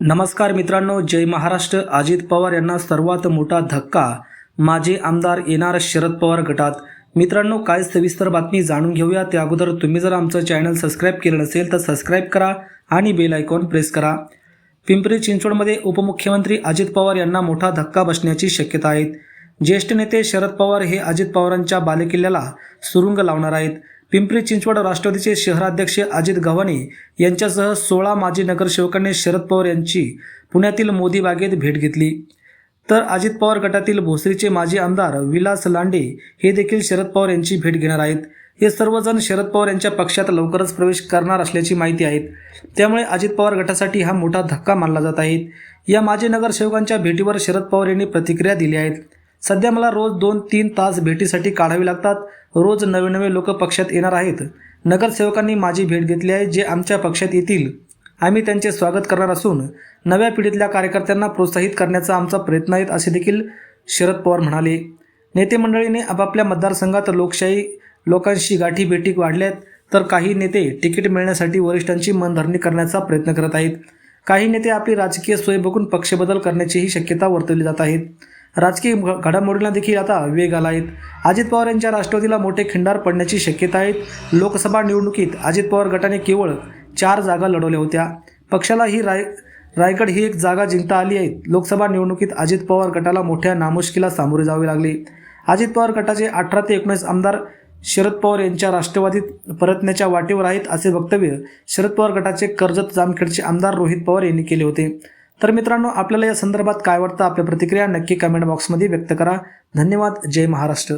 नमस्कार मित्रांनो जय महाराष्ट्र. अजित पवार यांना सर्वात मोठा धक्का माझे आमदार येणार शरद पवार गटात. मित्रांनो काय सविस्तर बातमी जाणून घेऊया. त्या अगोदर तुम्ही जर आमचं चॅनल सबस्क्राईब केलं नसेल तर सबस्क्राईब करा आणि बेल आयकॉन प्रेस करा. पिंपरी चिंचवडमध्ये उपमुख्यमंत्री अजित पवार यांना मोठा धक्का बसण्याची शक्यता आहे. ज्येष्ठ नेते शरद पवार हे अजित पवारांच्या बालेकिल्ल्याला सुरुंग लावणार आहेत. पिंपरी चिंचवड राष्ट्रवादीचे शहराध्यक्ष अजित गव्हाणे यांच्यासह सोळा माजी नगरसेवकांनी शरद पवार यांची पुण्यातील मोदी बागेत भेट घेतली. तर अजित पवार गटातील भोसरीचे माजी आमदार विलास लांडे हे देखील शरद पवार यांची भेट घेणार आहेत. हे सर्वजण शरद पवार यांच्या पक्षात लवकरच प्रवेश करणार असल्याची माहिती आहे त्यामुळे अजित पवार गटासाठी हा मोठा धक्का मानला जात आहे. या माजी नगरसेवकांच्या भेटीवर शरद पवार यांनी प्रतिक्रिया दिली आहेत. सध्या मला रोज दोन तीन तास भेटीसाठी काढावी लागतात. रोज नवे नवे लोक पक्षात येणार आहेत. नगरसेवकांनी माझी भेट घेतली आहे जे आमच्या पक्षात येतील. आम्ही त्यांचे स्वागत करणार असून नव्या पिढीतल्या कार्यकर्त्यांना प्रोत्साहित करण्याचा आमचा प्रयत्न आहे असे देखील शरद पवार म्हणाले. नेते मंडळीने आपापल्या मतदारसंघात लोकशाही लोकांशी गाठी भेटी वाढल्यात तर काही नेते तिकीट मिळण्यासाठी वरिष्ठांची मनधरणी करण्याचा प्रयत्न करत आहेत. काही नेते आपली राजकीय सोय बघून पक्षबदल करण्याचीही शक्यता वर्तवली जात आहेत राजकीय घ- घडामोडींना देखील आता वेग आला आहे अजित पवार यांच्या राष्ट्रवादीला मोठे खिंडार पडण्याची शक्यता आहे. लोकसभा निवडणुकीत अजित पवार गटाने केवळ चार जागा लढवल्या होत्या. पक्षाला ही राय रायगड ही एक जागा जिंकता आली आहे. लोकसभा निवडणुकीत अजित पवार गटाला मोठ्या नामुष्कीला सामोरे जावे लागले. अजित पवार गटाचे अठरा ते एकोणीस आमदार शरद पवार यांच्या राष्ट्रवादीत परतण्याच्या वाटेवर आहेत असे वक्तव्य शरद पवार गटाचे कर्जत जामखेडचे आमदार रोहित पवार यांनी केले होते. तर मित्रांनो आपल्याला या संदर्भात काय वाटतं? आपल्या प्रतिक्रिया नक्की कमेंट बॉक्समध्ये व्यक्त करा. धन्यवाद. जय महाराष्ट्र.